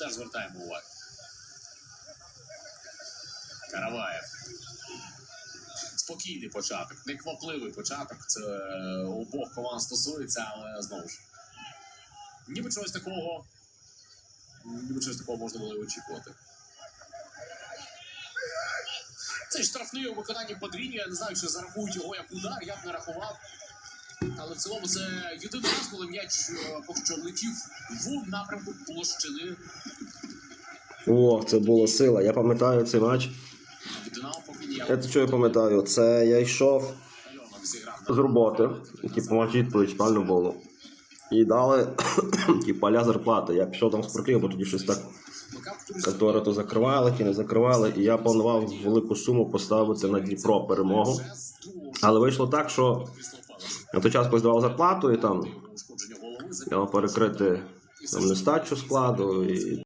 теж звертаємо увагу. Караваєв. Спокійний початок, неквапливий початок. Це е, обох команд стосується, але знову ж. Ніби чогось такого. Ніби чогось такого можна було очікувати. Цей штрафний у виконанні подвір'я, я не знаю, чи зарахують його як удар, я б не рахував. Але в цілому це єдиний раз, коли м'яч е, поки що летів в напрямку площини. О, це була сила. Я пам'ятаю цей матч. Поки що я пам'ятаю, це я йшов з роботи, типу, матч відповідь спальну було. І дали типу, аля зарплати. Я пішов там спортив, бо тоді щось так Катори то закривали, ті не закривали, і я планував велику суму поставити на Дніпро перемогу. Але вийшло так, що на той час коли здавав зарплату, і там перекрити там, нестачу складу, і